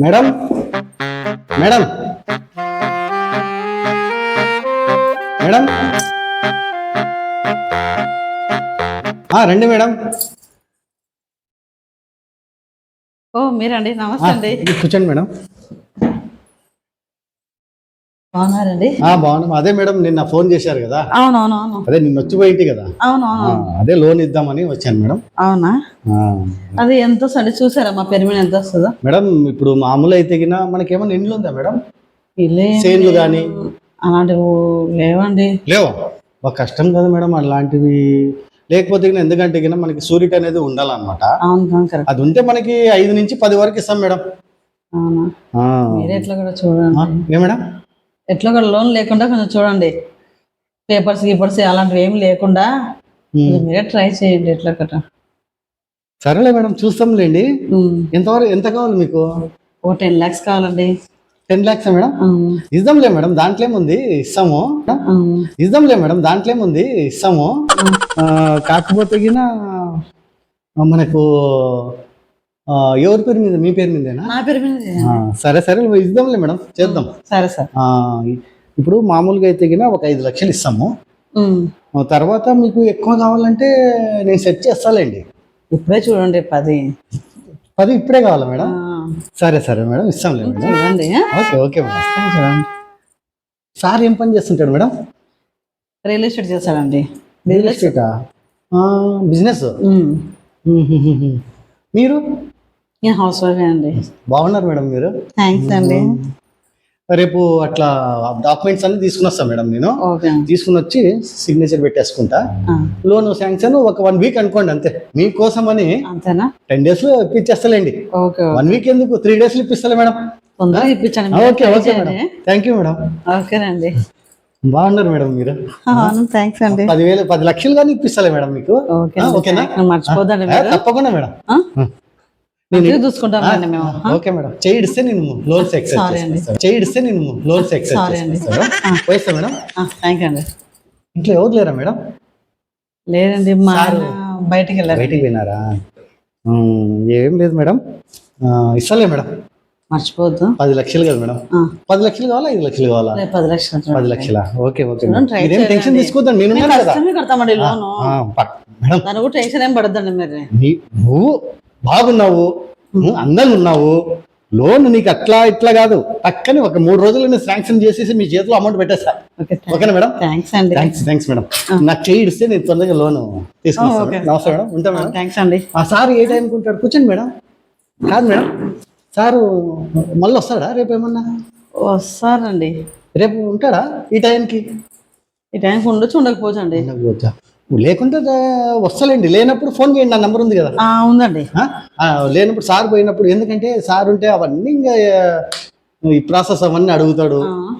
Madam? Madam? Madam? రండి madam. ఓ మీరండి. నమస్తే అండి. కూర్చోండి మేడం. బాగున్నారండి? బాగున్నాం. అదే మేడం నిన్న ఫోన్ చేశారు కదా? అవునవును అవును అదే నిన్న వచ్చిపోయింటి కదా? ఆ, అవునవును అదే లోన్ ఇద్దామని వచ్చాను మేడం. అవునా? అది ఎంత వస్తుంది? చూసారా మా పేరు మీద ఎంత వస్తుందో? మేడం ఇప్పుడు మామూలు అయితే గిన మనకేమన్నా ఇండ్లు ఉందా మేడం? చేన్లు కానీ అలాంటివి లేవండి. లేవు? ఒక కష్టం కదా మేడం అలాంటివి. లేకపోతే ఎందుకంటే గిన మనకి సూరిటీ అనేది ఉండాలన్నమాట. అది ఉంటే మనకి ఐదు నుంచి పది వరకు ఇస్తాం మేడం. అవునా? ఆ. మీరు ఎట్లా కూడా చూడండి. ఆ, ఏ మేడం? ఎట్లా కూడా లోన్ లేకుండా కొంచెం చూడండి. పేపర్స్ గీపర్స్ అలాంటివి ఏమి లేకుండా మీరే ట్రై చేయండి ఎట్లా కట్ట సరేలే మేడం చూస్తాంలేండి. ఎంతవరకు ఎంత కావాలి మీకు? ఓ టెన్ ల్యాక్స్ కావాలండి. Ten lakhs madam? ఇద్దాంలే మేడం దాంట్లో ఏముంది? ఇస్తాము. ఇద్దాంలే మేడం దాంట్లో ఏముంది? ఇస్తాము. కాకపోతే గిన మనకు ఎవరి పేరు మీద? మీ పేరు మీదేనా? నా పేరు మీద. సరే సరే ఇద్దాంలే మేడం. చేద్దాం. సరే సార్. ఇప్పుడు మామూలుగా అయితే గిన ఒక ఐదు లక్షలు ఇస్తాము. తర్వాత మీకు ఎక్కువ కావాలంటే నేను సెట్ చేస్తాలేండి. ఇప్పుడే చూడండి పది. పది ఇప్పుడే కావాలా మేడం? సరే సరే madam ఇస్తాంలే madam. Okay okay madam. Sir ఏం పని చేస్తుంటాడు మేడం? రియల్ ఎస్టేట్ చేస్తాడండి. రియల్ ఎస్టేటా? బిజినెస్? మీరు? నేను హౌస్ వైఫ్ అండి. బాగున్నారు మేడం మీరు? థ్యాంక్స్ అండి. రేపు అట్లా డాక్యుమెంట్స్ అన్ని తీసుకుని వస్తాను మేడం నేను. తీసుకుని వచ్చి సిగ్నేచర్ పెట్టేసుకుంటా. లోన్ శాంక్షన్ ఒక వన్ వీక్ అనుకోండి అంతే. మీకోసమని అంతేనా? టెన్ డేస్లో ఇప్పించేస్తలేండి. వన్ వీక్ ఎందుకు? త్రీ డేస్లో ఇప్పిస్తలే మేడం. తొందరగా ఇప్పించండి okay okay madam. Thank you madam. ఓకేనండి బాగున్నారు మేడం మీరు. థ్యాంక్స్ అండి. పదివేలు పది లక్షలు కానీ ఇప్పిస్తలే మేడం మీకు. ఓకేనా? మర్చిపోదండి తప్పకుండా మేడం. నేను మేము. ఆ? Okay madam. చేయిస్తే నేను లోన్స్ Sorry ఎక్సెప్ట్ అండి. చేస్తాను చేయిస్తే నేను లోన్స్ ఎక్సెప్ట్. చేస్తాను మేడం. థ్యాంక్ యూ అండి. ఇంట్లో ఎవరు లేరా మేడం? లేదండి మా బయటికి వెళ్ళారు. బయటికి పోయినారా? ఉమ్, ఏం లేదు మేడం. ఆ, ఇస్తలే మేడం. మర్చిపోవద్దు. పది లక్షలు కదా మేడం. పది లక్షలు కావాలా ఐదు లక్షలు కావాలా? పది లక్షలు. పది లక్షల? ఓకే ఓకే మీరేం. టెన్షన్ తీసుకోవద్దండి నేను మేడం. టెన్షన్ ఏం పడద్దండి మీరు. నువ్వు బాగున్నావు అందంగా ఉన్నావు లోన్ నీకు అట్లా ఇట్లా కాదు. పక్కనే ఒక మూడు రోజులు నేను శాంక్షన్ చేసేసి మీ చేతిలో అమౌంట్ పెట్టేస్తా. ఓకే ఓకేనా మేడం? థ్యాంక్స్ అండి. Thanks thanks madam. నాకు చేయి ఇస్తే నేను తొందరగా లోన్ తీసుకున్నాను. నమస్తే మేడం. ఉంటా మేడం? థ్యాంక్స్ అండి. ఆ సార్ ఏ టైంకి ఉంటాడు? కూర్చోండి మేడం. కాదు మేడం. సారు మళ్ళీ వస్తాడా? రేపు ఏమన్నా? వస్తారండి. రేపు ఉంటాడా ఈ టైంకి ఈ టైంకి ఉండొచ్చు ఉండకపోవచ్చు అండి. ఉండకపోవచ్చా? లేకుంటే వస్తలేండి. లేనప్పుడు ఫోన్ చేయండి. నా నంబర్ ఉంది కదా. ఆ, ఉందండి. లేనప్పుడు సార్ పోయినప్పుడు ఎందుకంటే సార్ ఉంటే అవన్నీ ఇంకా ఈ ప్రాసెస్ అవన్నీ అడుగుతాడు.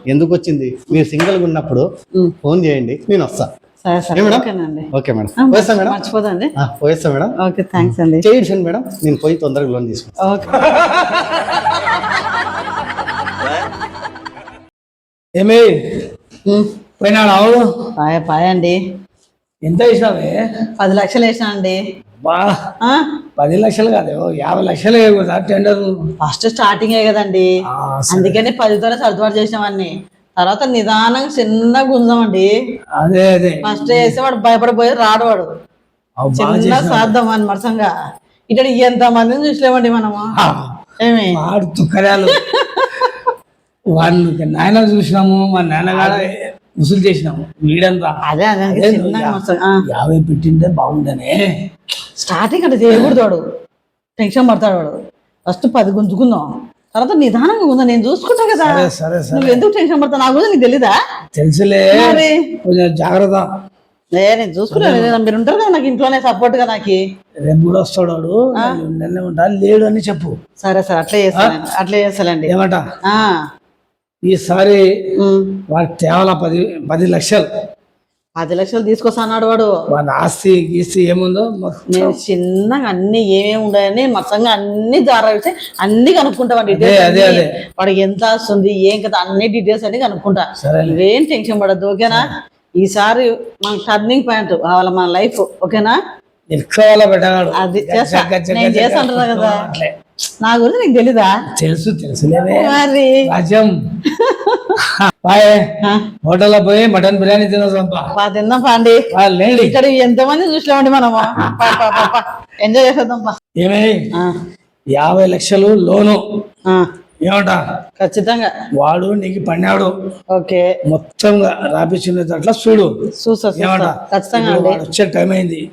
ఎందుకు వచ్చింది? మీరు సింగిల్గా ఉన్నప్పుడు. ఫోన్ చేయండి. నేను వస్తా. సరే సరే. ఏ మేడం? Okay madam. ఆ, పోయిస్తా మేడం? మర్చిపోదండి ఆ, పోయిస్తా మేడం. ఓకే థ్యాంక్స్ అండి. చేయండి మేడం. నేను పోయి తొందరగా లోన్ ఏమే? పోయినాడు అవును పాయ పాయ అండి ఎంత వేసినావే? పది లక్షలు వేసినా అండి. బా పది లక్షలు కాదు యాభై లక్షలు కదా టెండర్. ఫస్ట్ స్టార్టింగే కదండి. అందుకని పదితోనే సర్దుబాటు చేసినవన్నీ తర్వాత నిదానంగా చిన్నగా ఉందామండి అదే అదే. ఫస్ట్ వేస్తే వాడు భయపడిపోయి రాడు వాడు. చిన్న. సాధ్యం అని మరసంగా. ఇక్కడ ఎంత మందిని చూసలేమండి మనము. ఏమి? వాడు తుక్కరాలు. వాడిని నాయన చూసినాము మా నాన్నగాడ. ముసులు చేసినాము. వీడంతా అదే అదే యాభై పెట్టింటే బాగుండనే. స్టార్టింగ్ అంటే చేయకూడదు వాడు టెన్షన్ పడతాడు వాడు. ఫస్ట్ పది గుంజుకుందాం. తర్వాత నిదానంగా ఉందా. నేను చూసుకుంటా కదా. సరే సరే నువ్వు ఎందుకు టెన్షన్ పడతావు? నాకు కూడా నీకు తెలీదా? తెలుసులే. కొంచెం జాగ్రత్త. లే నేను చూసుకుంటాను మీరు ఉంటారు కదా నాకు ఇంట్లోనే సపోర్ట్గా నాకు. రేపు కూడా వస్తాడు వాడు. నిన్నే ఉంటా. లేడు అని చెప్పు. సరే సరే అట్లే చేస్తానండి. అట్లే చేస్తానండి. ఏమంట? ఆ, ఈసారి. వాడు తేవాల పది పది లక్షలు. పది లక్షలు తీసుకొస్తాడు వాడు. వాడి ఆస్తి గీస్తి ఏముందో నేను చిన్నగా అన్ని ఏమేమి ఉన్నాయని మొత్తంగా అన్ని దారా వేసి అన్ని కనుక్కుంటా వాడి అదే, డీటెయిల్స్ అదే. వాడికి ఎంత వస్తుంది ఏం కదా అన్ని డీటెయిల్స్ అన్ని కనుక్కుంటా. నువ్వేం టెన్షన్ పడద్దు ఓకేనా? ఈసారి మన టర్నింగ్ పాయింట్ కావాలి మన లైఫ్ ఓకేనా? అది చేస్తా. నేను చేస్తా అంటున్నా కదా. నా గురించి నీకు తెలీదా? తెలుసు తెలుసులేవే. మరి? రాజ్యం బాయ్ హోటల్లో పోయి మటన్ బిర్యానీ తినోసంపా పా. తిందాం పాండి లేండి. ఇక్కడ ఎంతమంది చూసినామండి మనము. ఎంజాయ్ చేసేద్దాం ఏమే? యాభై లక్షలు లోను. ఏమంట? ఖచ్చితంగా. వాడు నీకు పన్నాడు. ఓకే. మొత్తంగా రాపించినట్ల చూడు. చూసా ఖచ్చితంగా వచ్చే టైం అయింది.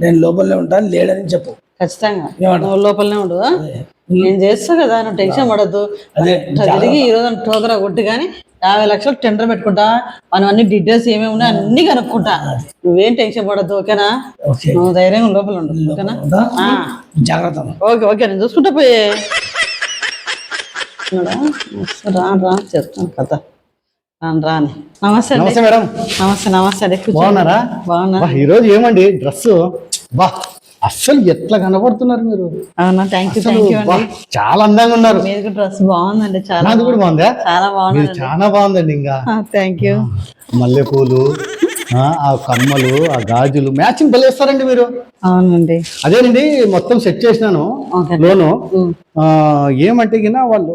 నేను లోపలనే ఉంటాను లేడని చెప్పు. ఖచ్చితంగా? నువ్వు లోపలనే ఉండు. ఆ? నేను చేస్తా కదా నువ్వు టెన్షన్ పడద్దు. తిరిగి ఈ రోజు టోకరా కొట్టి కానీ యాభై లక్షలు టెండర్ పెట్టుకుంటా మనం అన్ని డీటెయిల్స్ ఏమేమి ఉన్నాయో అన్ని కనుక్కుంటా. నువ్వేం టెన్షన్ పడద్దు ఓకేనా? ఓకే. నువ్వు ధైర్యంగా లోపల ఉండు ఓకేనా. జాగ్రత్త ఓకే ఓకే నేను చూసుకుంటా పోయే? రా రా చెప్తాను కథ రాను నమస్తే నమస్తే మేడం. నమస్తే నమస్తే. బాగున్నారా? బాగున్నా. ఈరోజు ఏమండి? డ్రెస్ బా. అస్సలు ఎట్లా కనబడుతున్నారు మీరు? అవునా థ్యాంక్ యూ థ్యాంక్ చాలా అందంగా ఉన్నారు. మీరు డ్రెస్ బాగుందండి చాలా కూడా బాగుందా? చాలా మీరు బాగుందండి చాలా బాగుందండి ఇంకా. థ్యాంక్ యూ మల్లెపూలు ఆ, కమ్మలు ఆ గాజులు మ్యాచింగ్ బలేస్తారండి మీరు. అవునండి. అదేనండి మొత్తం సెట్ చేసినాను లోను. ఏమంటే గిన వాళ్ళు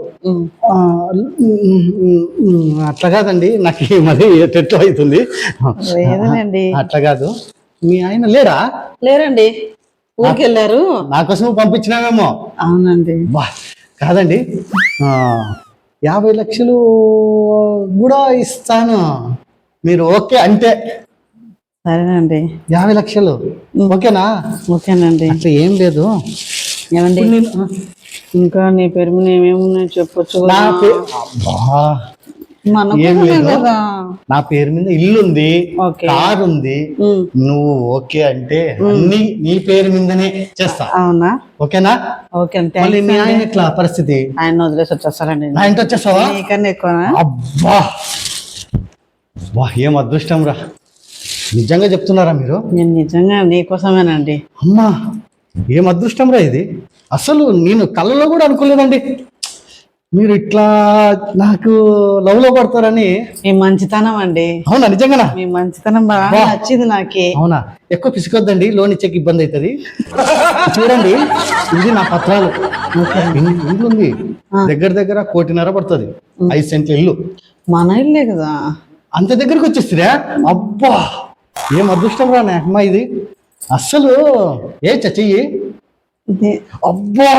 అట్లా కాదండి నాకు మళ్ళీ ఎట్టెట్లో అవుతుంది. అట్లా కాదు. మీ ఆయన లేడా? లేరండి. ఊరికి వెళ్ళారు నా కోసం పంపించినావేమో. అవునండి. బా కాదండి. యాభై లక్షలు కూడా ఇస్తాను. మీరు ఓకే అంటే. సరేనండి. యాభై లక్షలు. ఓకేనా? ఓకేనండి. అట్లా ఏం లేదు. ఏమండి? ఇంకా నీ పేరు మీద ఏమేమున్నాయో చెప్పొచ్చు నా పేరు మీద ఇల్లు ఉంది కార్ ఉంది నువ్వు ఓకే అంటే అన్ని నీ పేరు మీదనే చేస్తా. అవునా? ఓకేనా? ఓకే మళ్ళీ మీ ఆయన ఎట్లా పరిస్థితి? ఆయన వదిలేసి వచ్చేస్తారండి. నా ఇంటి వచ్చేస్తావా? అబ్బా! వా ఏం అదృష్టం రా. నిజంగా చెప్తున్నారా మీరు? నేను నిజంగా నీకోసమేనండి అమ్మా ఏం అదృష్టం రా ఇది? అసలు నేను కళ్ళలో కూడా అనుకోలేదండి. మీరు ఇట్లా నాకు లవ్లో పడతారని మీ మంచితనం అండి. అవునా? నిజంగానా? మీ మంచితనం బాగా. నచ్చింది నాకి. అవునా? ఎక్కువ పిసుకొద్దండి లోన్ ఇచ్చేకి ఇబ్బంది అవుతుంది. చూడండి ఇది నా పత్రాలు. ఇల్లు ఉంది దగ్గర దగ్గర కోటిన్నర పడుతుంది. ఐదు సెంట్ల ఇల్లు. మన ఇల్లే కదా. అంత దగ్గరికి వచ్చేస్తుందా? అబ్బా! ఏం అదృష్టం రా నా అమ్మ ఇది. అస్సలు ఏ ఇది అబ్బా!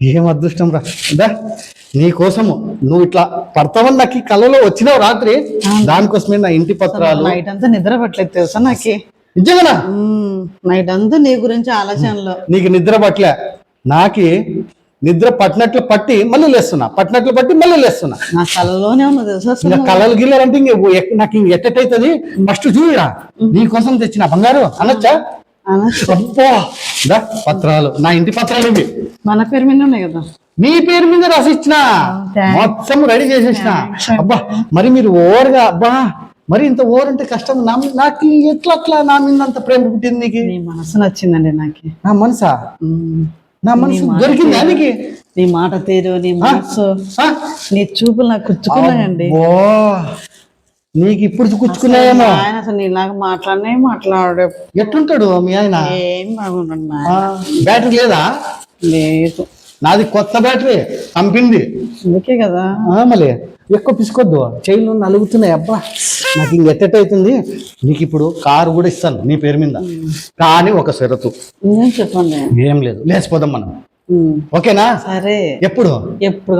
ఏం అదృష్టం రా. నీ కోసము. నువ్వు ఇట్లా పడతావని నాకు ఈ కళలో వచ్చినావు రాత్రి. దానికోసమే నా ఇంటి పత్రాలు. నైట్ అంతా నిద్ర పట్టలేదు తెలుసా నాకి? నిజంగానా? నైట్ అంతా నీ గురించి ఆలోచనలో. నీకు నిద్ర పట్టలే. నాకి నిద్ర పట్టినట్లు పట్టి మళ్ళీ లేస్తున్నా. పట్టినట్లు పట్టి మళ్ళీ లేస్తున్నా. నా కళలోనే ఉన్నా తెలుసా కలలు గిల్లరంటే ఇంక నాకు ఇంక ఎట్టయితుంది ఫస్ట్ చూడరా. నీ కోసం తెచ్చిన బంగారు. అనొచ్చా? పత్రాలు. నా ఇంటి పత్రాలు ఇవి. మన పేరు మీద ఉన్నాయి కదా. నీ పేరు మీద రాసిచ్చిన. Thanks. మొత్తం రెడీ చేసేసిన. అబ్బా మరి మీరు ఓవర్గా అబ్బా మరి ఇంత ఓవర్ అంటే కష్టం నాకు ఎట్లా అట్లా నా మీద అంత ప్రేమ పుట్టింది నీకు? నీ మనసు నచ్చిందండి నాకి. నా మనసా. నా మనసు దొరికింది నీకు? నీ మాట తీరు నీ మనసు? నీ చూపులు నాకు కుచ్చుకున్నాయండి ఓ నీకు ఇప్పుడు కూర్చుకున్నాయేమో ఆయన అసలు నీలాగా మాట్లాడనే మాట్లాడే ఎట్లుంటాడు మీ ఆయన? ఏం ఆ, బ్యాటరీ లేదా? లేదు. నాది కొత్త బ్యాటరీ కంపింది అందుకే కదా. మళ్ళీ ఎక్కువ పిసుకోవద్దు చైన్లు నలుగుతున్నాయి అబ్బా. నాకు ఇంక ఎట్టెట్ అవుతుంది. నీకు ఇప్పుడు కారు కూడా ఇస్తాను నీ పేరు మీద. కానీ ఒక షరతు. చెప్పండి? ఏం లేదు లేచిపోదాం మనం. ఓకేనా? సరే. ఎప్పుడు? ఎప్పుడు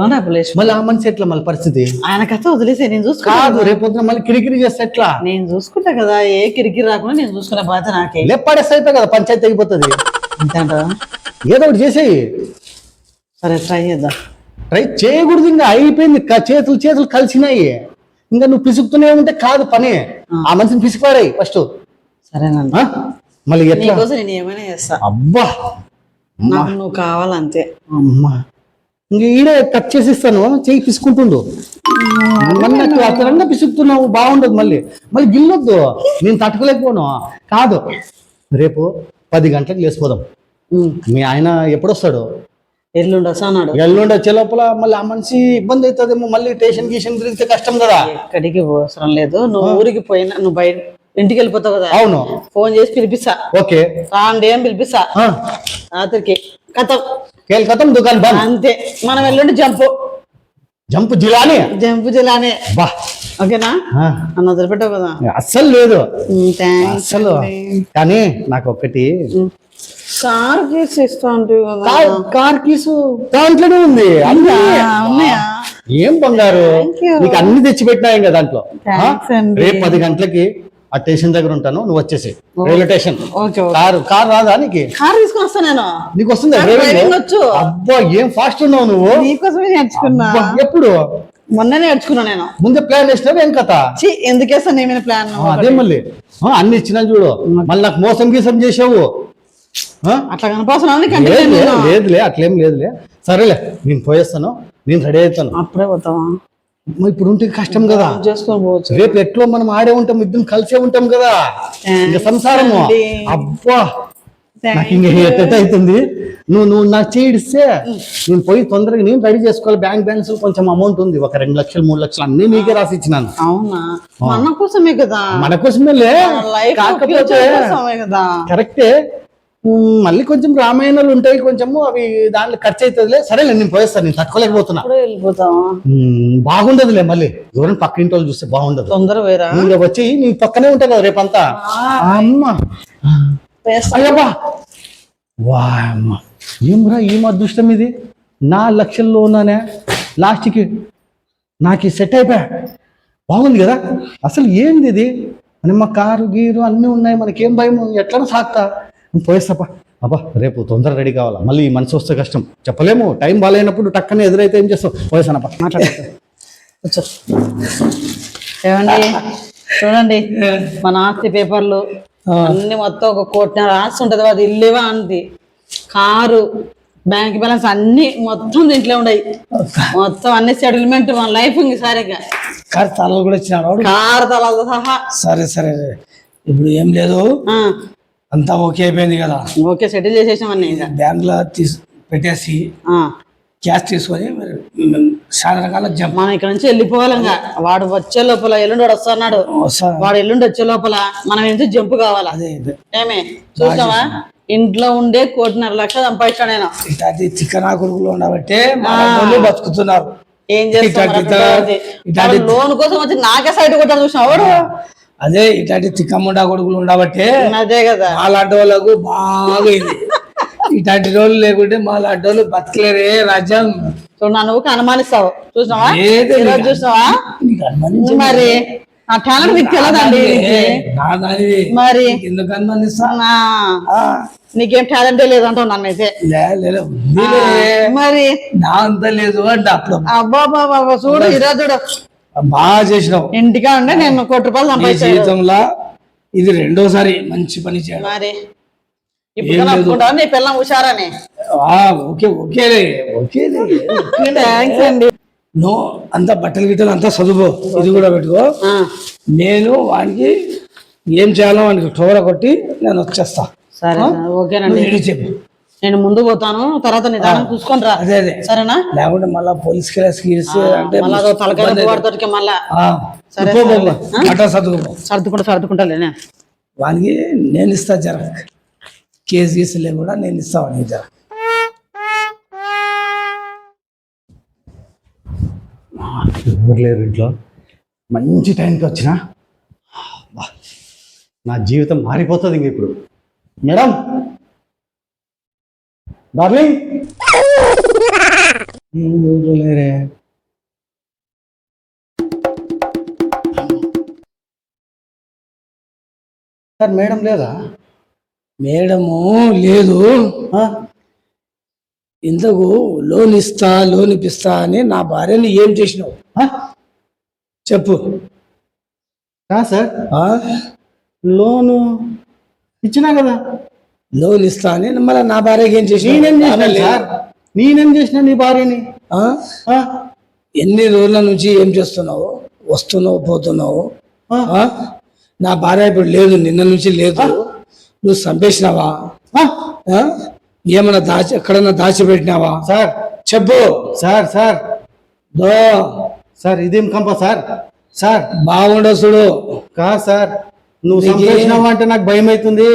మళ్ళీ ఆ మనిషి ఎట్లా మళ్ళీ పరిస్థితి? ఆయన కథ వదిలేసే నేను చూసుకుంటా కాదు రేపొద్దున మళ్ళీ కిరికిరి చేస్తే ఎట్లా? నేను చూసుకుంటా కదా ఏ కిరికిరి రాకుండా నేను చూసుకునే బాధ్యత నాకే. లేపాడేస్తే కదా పంచాయతీ అయిపోతుంది. ఏదో ఒకటి చేసేయి. సరే ట్రై చేద్దాం. ట్రై చేయకూడదు ఇంకా అయిపోయింది. చేతులు చేతులు కలిసినాయి. ఇంకా నువ్వు పిసుకుతూనే ఉంటే కాదు పని. ఆ. మనిషిని పిసిపాడాయి ఫస్ట్ సరేనండి. మళ్ళీ ఎట్లా? నేను ఏమైనా చేస్తా. అబ్బా! నాకు నువ్వు కావాలంతే. అమ్మా! ఇంక ఈడే కట్ చేసి ఇస్తాను చెయ్యి పిసుకుంటుండు. నాకు అతనంగా పిసుకుతున్నావు. బాగుండదు మళ్ళీ. మళ్ళీ గిల్లొద్దు. నేను తట్టుకోలేకపోను. కాదు. రేపు పది గంటలకు లేచిపోదాం. మీ ఆయన ఎప్పుడు వస్తాడు ఎల్లుండి వస్తా అన్నాడు. ఎల్లుండి వచ్చే లోపల మళ్ళీ ఆ మనిషి ఇబ్బంది అవుతుందేమో మళ్ళీ టేషన్ గీషన్ తిరిగితే కష్టం కదా. ఎక్కడికి అవసరం లేదు నువ్వు ఊరికి పోయినా నువ్వు బయట ఇంటికి వెళ్ళిపోతావు కదా. అవును. ఫోన్ చేసి పిలిపిస్తా. ఓకే. రాండి అని పిలిపిస్తా. ఆ, రాత్రికి కథ. కేల్ కథం దుకాన్ బంద్. అంతే. మనం ఎల్లుండి జంపు. జంప్ జిలాని. జంపు జిలానే. బా. ఓకేనా? నన్ను వదిలిపెట్టావు కదా. అస్సలు లేదు. అస్సలు. కానీ నాకు ఒకటి కార్ కేసు ఇస్తా కార్ కీసు దాంట్లోనే ఉంది. ఏం బంగారు. నీకు అన్ని తెచ్చి పెట్టినా ఇంకా దాంట్లో. రేపు పది గంటలకి ఆ స్టేషన్ దగ్గర ఉంటాను. నువ్వు వచ్చేసి రైల్వే స్టేషన్. కారు కార్ రాదా నీకు? కార్ తీసుకొని వస్తా నేను. నీకు వస్తుందా డ్రైవింగ్. అబ్బా ఏం ఫాస్ట్ ఉన్నావు నువ్వు? నీకోసమే నేర్చుకున్నా. ఎప్పుడు? మొన్ననే నేర్చుకున్నా నేను. ముందే ప్లాన్ వేసినావు ఏం కథ? ఛీ, ఎందుకు వేస్తాను నేను ప్లాన్? అదే మళ్ళీ. అన్ని ఇచ్చినా చూడు. మళ్ళీ నాకు మోసం గీసం చేసావు? అట్లా కనపడుతున్నాను లేదులే అట్లేం లేదులే. సరేలే నేను పోయేస్తాను నేను రెడీ అవుతాను. అప్పుడే పోతావా? ఇప్పుడు ఉంటే కష్టం కదా. చేసుకొని పోవచ్చు. రేపు ఎట్లో మనం ఆడే ఉంటాం ఇద్దరం కలిసే ఉంటాం కదా. ఇంకా సంసారము. అబ్బా నాకు ఇంక ఎట్ట అవుతుంది? నువ్వు నువ్వు నాకు చేయిస్తే నేను పోయి తొందరగా నేను రెడీ చేసుకోవాలి. బ్యాంక్ బ్యాలెన్స్ కొంచెం అమౌంట్ ఉంది. ఒక రెండు లక్షలు మూడు లక్షలు అన్ని నీకే రాసి ఇచ్చినాను. అవునా? మన కోసమే కదా. మన కోసమేలే. లైఫ్ కాకపోతే కోసమే కరెక్టే. మళ్ళీ కొంచెం రామాయణాలు ఉంటాయి కొంచెము అవి దాంట్లో ఖర్చు అవుతుందిలే సరేలే నేను పోయేస్తాను నేను తట్టుకోలేకపోతున్నా. బాగుండదులే మళ్ళీ. ఎవరైనా పక్క ఇంటి వాళ్ళు చూస్తే బాగుండదు. తొందర వేరా ఇంకా వచ్చి నీ పక్కనే ఉంటాయి కదా రేపంతా. అమ్మ. అయ్యబ్బా. వా అమ్మ. ఏమ్రా ఏం అదృష్టం ఇది? నా లక్షల్లో ఉన్నానే లాస్ట్కి నాకు సెట్ అయిపోయా. బాగుంది కదా? అసలు ఏంది ఇది? అని మా కారు గీరు అన్నీ ఉన్నాయి మనకేం భయం? ఎట్లా సాగుతా పోయేస్తాపా అబ్బా రేపు తొందర రెడీ కావాలా? మళ్ళీ ఈ మనసు వస్తే కష్టం. చెప్పలేము టైం బాగాలేనప్పుడు టక్కనే ఎదురైతే ఏం చేస్తావు? పోయేసానప్పా. ఏమండి? చూడండి మన ఆస్తి పేపర్లు అన్ని మొత్తం ఒక కోటిన్నర ఆస్తి ఉంటది అది ఇల్లేవా అంది. కారు బ్యాంక్ బ్యాలెన్స్ అన్ని మొత్తం దీంట్లో ఉన్నాయి. మొత్తం అన్ని సెటిల్మెంట్ మన లైఫ్ ఇంక సరిగా కారు తలలు కూడా ఇచ్చినాడు. కారు తలాలతో సహా. సరే సరే ఇప్పుడు ఏం లేదు. అంతా ఓకే అయిపోయింది కదా. ఓకే సెటిల్ చేసేసామని బ్యాంక్లో తీసి పెట్టేసి ఆ, క్యాష్ తీసుకొని చాలా రకాల మనం ఇక్కడ నుంచి వెళ్ళిపోవాలి ఇంకా. వాడు వచ్చే లోపల ఎల్లుండి వాడు వస్తున్నాడు వస్తా వాడు ఎల్లుండి వచ్చే లోపల మనం నుంచి జంపు కావాలా. ఏమే? చూసావా? ఇంట్లో ఉండే కోటిన్నర లక్ష సంపాదించాడు నేను. ఇట్లాంటి కొడుకులు ఉండబట్టే బతుకుతున్నారు. ఏం చేస్తాం ఇట్లాంటి మరి అట్లా ఉంది. ఇట్లాంటి వాడు లోన్ కోసం వచ్చి నాకే సైడ్ కొట్టాడు చూసినా వాడు? అదే ఇట్లాంటి తిక్కముండా కొడుకులు ఉండబట్టే అదే కదా. మా లాంటి వాళ్ళకు బాగా ఇది ఇట్లాంటి రోజులు లేకుంటే మా లాంటి వాళ్ళు బతకలేరే రాజ్యం. చూడు నువ్వు అనుమానిస్తావు. చూసినావా? లేదు, చూసినావా? నీకు అనుమానించే మరి ఆ టాలెంట్ మీకు తెలియదండి మరి? ఎందుకు అనుమానిస్తా? నీకేం టాలెంటే లేదంటావు లే, ఉందిలే. మరి? నా అంత లేదు అంటే అప్పుడు. అబ్బా బాబా చూడు ఈరోజు చూడు. బాగా చేసినావు. ఇంటికా ఉండే నేను కోటి రూపాయలు సంపాదించాను. జీవితంలో ఇది రెండోసారి మంచి పని చేయడం మరి ఇప్పుడు అనుకుంటావు? నీ పిల్లం హుషారని. ఆ, ఓకే ఓకేలే ఓకేలే. థ్యాంక్స్ అండి. నో అంత బట్టలు గిట్టలు అంతా చదువు. ఇది కూడా పెట్టుకో. నేను వానికి ఏం చేయాలో వానికి టోర కొట్టి నేను వచ్చేస్తా. సరే ఓకేనండి. చెప్పు. నేను ముందు పోతాను తర్వాత నిదానం చూసుకొని రా. అదే అదే. సరేనా? లేకుంటే మళ్ళా పోలీస్ కేసు గీసి అంటే మళ్ళా తలకాయ వాడుతోటికి మళ్ళా. ఆ, సరే, పో, పో, సరే. పో. బట్ట చదువుకో సర్దుకుంటా సర్దుకుంటాలేనే వానికి నేను ఇస్తా జర కేసు గీసులే కూడా నేను ఇస్తా వానికి జర ఎవరు లేరు ఇంట్లో? మంచి టైంకి వచ్చిన? బా, నా జీవితం మారిపోతుంది ఇంక ఇప్పుడు. మేడం! డార్లింగ్ ఎవరు లేరే సార్ మేడం లేదా? మేడము లేదు. ఆ? ఇంతకు లోన్ ఇస్తా లోన్ ఇప్పిస్తా అని నా భార్యని ఏం చేసినావు? చెప్పు. సార్. ఆ? లోను ఇచ్చినా కదా? లోన్ ఇస్తా అని మళ్ళీ నా భార్యకి ఏం చేసినావు నేనేం చేసిన. సార్? నేనేం చేసిన నీ భార్యని? ఎన్ని రోజుల నుంచి ఏం చేస్తున్నావు? వస్తున్నావు పోతున్నావు? నా భార్య ఇప్పుడు లేదు నిన్న నుంచి లేదు. నువ్వు చంపేసినావా? ఏమన్నా దాచి ఎక్కడన్నా దాచిపెట్టినావా? సార్. చెప్పు. Sir sir. దో. సార్ ఇదేం కంప సార్? సార్. బాగుండవు చూడు. కా సార్. నువ్వు సంపేసినావు అంటే నాకు భయం అవుతుంది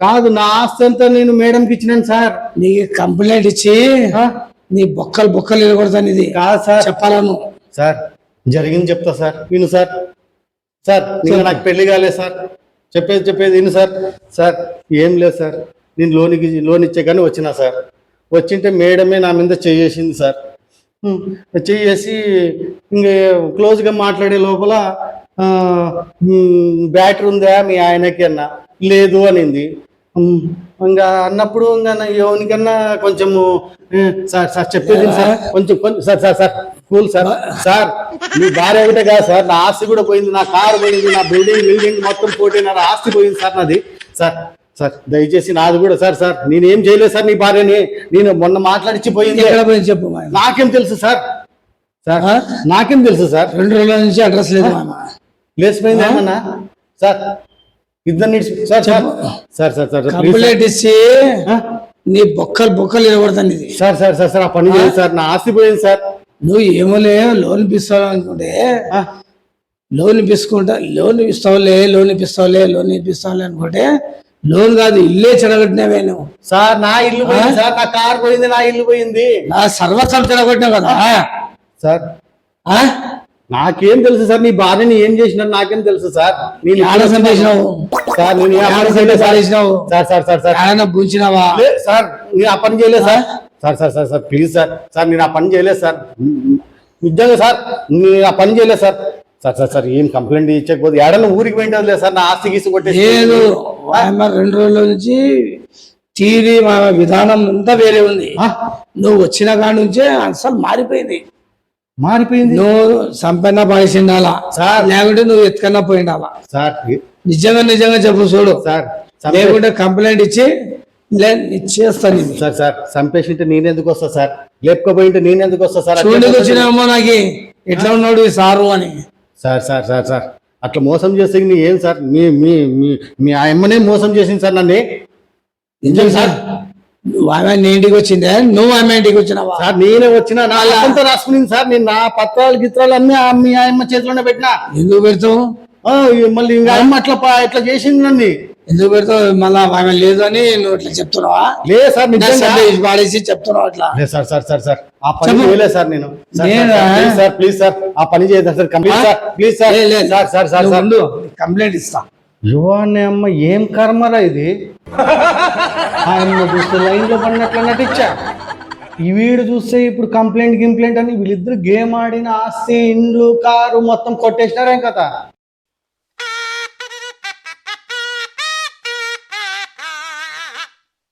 కాదు నా ఆస్తి అంతా నేను మేడంకి ఇచ్చినాను సార్. నీకు కంప్లైంట్ ఇచ్చి? నీ బొక్కలు బొక్కలు ఇరగొడతాను ఇది కాదు సార్. చెప్పాలను. సార్ జరిగింది చెప్తా సార్. విను సార్. సార్ ఇంకా నాకు పెళ్ళి కాలేదు సార్. చెప్పేది చెప్పేది విను సార్. సార్ ఏం లేదు సార్. నేను లోన్కి లోన్ ఇచ్చే కానీ వచ్చినా సార్. వచ్చింటే మేడమే నా మీద చేయేసింది సార్. చేసి ఇంక క్లోజ్గా మాట్లాడే లోపల బ్యాటరీ ఉందా? మీ ఆయనకి అన్న. లేదు అనింది. ఇంకా అన్నప్పుడు ఇంకా ఎవరికన్నా కొంచెము సార్ సార్ చెప్పేది సార్. కొంచెం కొంచెం sir sir sir cool sir. Sir మీ భార్య ఒకటే కాదు సార్. నా ఆస్తి కూడా పోయింది. నా కారు పోయింది. నా బిల్డింగ్ బిల్డింగ్ మొత్తం పోటీ నా ఆస్తి పోయింది సార్ నాది. సార్ సార్ దయచేసి నాది కూడా సార్ సార్. నేనేం చేయలేదు సార్ నీ భార్యని. నేను మొన్న మాట్లాడిచ్చి పోయింది. ఎక్కడ పోయింది చెప్పు. నాకేం తెలుసు సార్. సార్? నాకేం తెలుసు సార్. రెండు రోజుల నుంచి అడ్రస్ లేదు లేచిపోయింది ఏమన్నా? సార్ ఇద్దరిని ఇడిచి- sir sir. Sir sir sir complaint ఇచ్చి. నీ బొక్కలు బొక్కలు ఇరగొడతాను ఇది. సార్ సార్ సార్ సార్ ఆ పని చేయండి సార్. నా ఆస్తి పోయింది సార్. నువ్వు ఏమోలే లోన్ ఇప్పిస్తావు అనుకుంటే లోన్ ఇప్పించుకుంటా లోన్ ఇస్తావులే లోన్ ఇప్పిస్తావులే లోన్ ఇప్పిస్తావులే అనుకుంటే లోన్ కాదు ఇల్లే చెడగొట్టినవే నువ్వు. సార్ నా ఇల్లు పోయింది సార్. నా కారు పోయింది నా ఇల్లు పోయింది. నా సర్వస్వం చెడగొట్టినావు కదా. సార్? నాకేం తెలుసు సార్ నీ భార్యని ఏం చేసినా నాకేం తెలుసు సార్. నేను ఆడ సార్ నేను ఆడ సార్. సార్ సార్ సార్ లే, సార్ నేను ఆ పని చేయలేదు sir. Sir sir sir sir please sir. Sir నేను ఆ పని చేయలేదు సార్. నిజంగా సార్ నేను ఆ పని చేయలేదు సార్. సార్ సార్ సార్ ఏం కంప్లైంట్ ఇచ్చకపోతే ఏడన్నా ఊరికి పోయింటది లేదు సార్ నా ఆస్తి గీసి కొట్టేసి లేదు. రెండు రోజుల నుంచి తీరి మా విధానం అంతా వేరే ఉంది. నువ్వు వచ్చిన కాడి నుంచే అసలు మారిపోయింది. మారిపోయింది. నువ్వు సంపన్న పడేసిండాలా సార్. లేకుంటే నువ్వు ఎత్తుకన్నా పోయిండాలా? సార్ నిజంగా నిజంగా చెప్పు చూడు. సార్ లేకుంటే కంప్లైంట్ ఇచ్చి ఇచ్చేస్తాను సార్ సార్ చంపేసింటే నేనెందుకు వస్తా సార్? లేపుకోపోయింటే నేనెందుకు వస్తా సార్? చూడకి వచ్చినామో నాకు ఎట్లా ఉన్నాడు సారు అని. సార్ సార్ సార్ సార్ అట్లా మోసం చేస్తే ఏం సార్? మీ మీ మీ మీ ఆయమ్మనే మోసం చేసింది సార్ నన్ను? నిజం సార్? ఆమె నీ ఇంటికి వచ్చిందే నువ్వు ఆమె ఇంటికి వచ్చినావా సార్ నేనే వచ్చిన నా అంతా రాసుకునింది సార్ నేను నా పత్రాలు గిత్రాలు అన్ని మీ ఆయమ్మ చేతిలోనే పెట్టినా ఎందుకు పెడతావు మళ్ళీ ఇంకా ఆయమ్మ అట్లా ఇట్లా చేసింది నన్ను ఎందుకు పెడతావు మళ్ళా ఆమె లేదు అని నువ్వు ఇట్లా చెప్తున్నావా లేదు సార్ నిజంగా పాడేసి చెప్తున్నావు అట్లా లేదు సార్ సార్ సార్ సార్ ఆ పని. చేయలేదు సార్ నేను సార్, ప్లీజ్ సార్ ఆ పని చేయదు sir please sir please sir sir sir sir complaint ఇస్తా యువాణి అమ్మ ఏం కర్మరా ఇది? ఆయన చూస్తే లైన్లో పడినట్లు నటించా. వీడు చూస్తే ఇప్పుడు కంప్లైంట్ గింప్లైంట్ అని వీళ్ళిద్దరు గేమ్ ఆడిన ఆస్తి ఇండ్లు కారు మొత్తం కొట్టేసినారేం కదా